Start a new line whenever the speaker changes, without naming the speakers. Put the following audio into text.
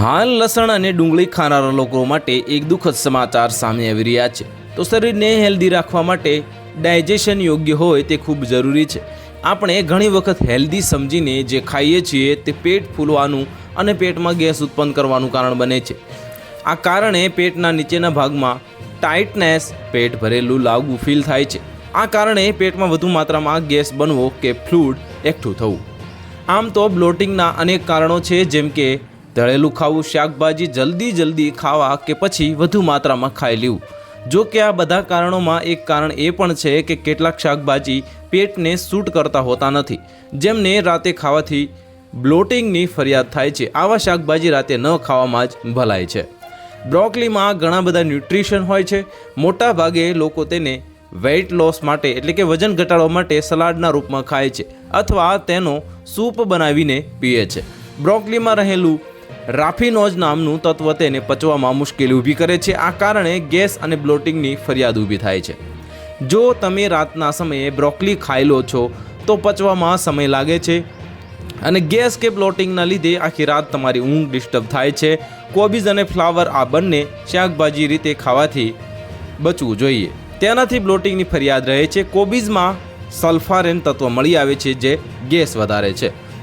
હાલ લસણ અને ડુંગળી ખાનારા લોકો માટે એક દુઃખદ સમાચાર સામે આવી રહ્યા છે. તો શરીરને હેલ્ધી રાખવા માટે ડાયજેશન યોગ્ય હોય તે ખૂબ જરૂરી છે. આપણે ઘણી વખત હેલ્ધી સમજીને જે ખાઈએ છીએ તે પેટ ફૂલવાનું અને પેટમાં ગેસ ઉત્પન્ન કરવાનું કારણ બને છે. આ કારણે પેટના નીચેના ભાગમાં ટાઇટનેસ પેટ ભરેલું લાગવું ફીલ થાય છે. આ કારણે પેટમાં વધુ માત્રામાં ગેસ બનવો કે ફ્લૂડ એકઠું થવું. આમ તો બ્લોટિંગના અનેક કારણો છે જેમ કે તળેલું ખાવું શાકભાજી જલ્દી જલ્દી ખાવા કે પછી વધુ માત્રામાં ખાઈ લેવું. જો કે આ બધા કારણોમાં એક કારણ એ પણ છે કે કેટલાક શાકભાજી પેટને સૂટ કરતા હોતા નથી. જેમને રાતે ખાવાથી બ્લોટિંગની ફરિયાદ થાય છે, આવા શાકભાજી રાતે ન ખાવામાં જ ભલાય છે. બ્રોકલીમાં ઘણા બધા ન્યુટ્રિશન હોય છે. મોટા ભાગે લોકો તેને વેઇટ લોસ માટે એટલે કે વજન ઘટાડવા માટે સલાડના રૂપમાં ખાય છે અથવા તેનો સૂપ બનાવીને પીએ છે. બ્રોકલીમાં રહેલું રાફિનોજ નામનું તત્વ તેને પચવામાં મુશ્કેલી ઊભી કરે છે. આ કારણે ગેસ અને બ્લોટિંગની ફરિયાદ ઊભી થાય છે. જો તમે રાતના સમયે બ્રોકલી ખાઈ લો છો, તો પચવામાં સમય લાગે છે અને ગેસ કે બ્લોટિંગના લીધે આખી રાત તમારી ઊંઘ ડિસ્ટર્બ થાય છે. કોબીજ અને ફ્લાવર આ બંને શાકભાજી રીતે ખાવાથી બચવું જોઈએ. તેનાથી બ્લોટિંગની ફરિયાદ રહે છે. કોબીજમાં સલ્ફારેન તત્વ મળી આવે છે, જે ગેસ વધારે છે.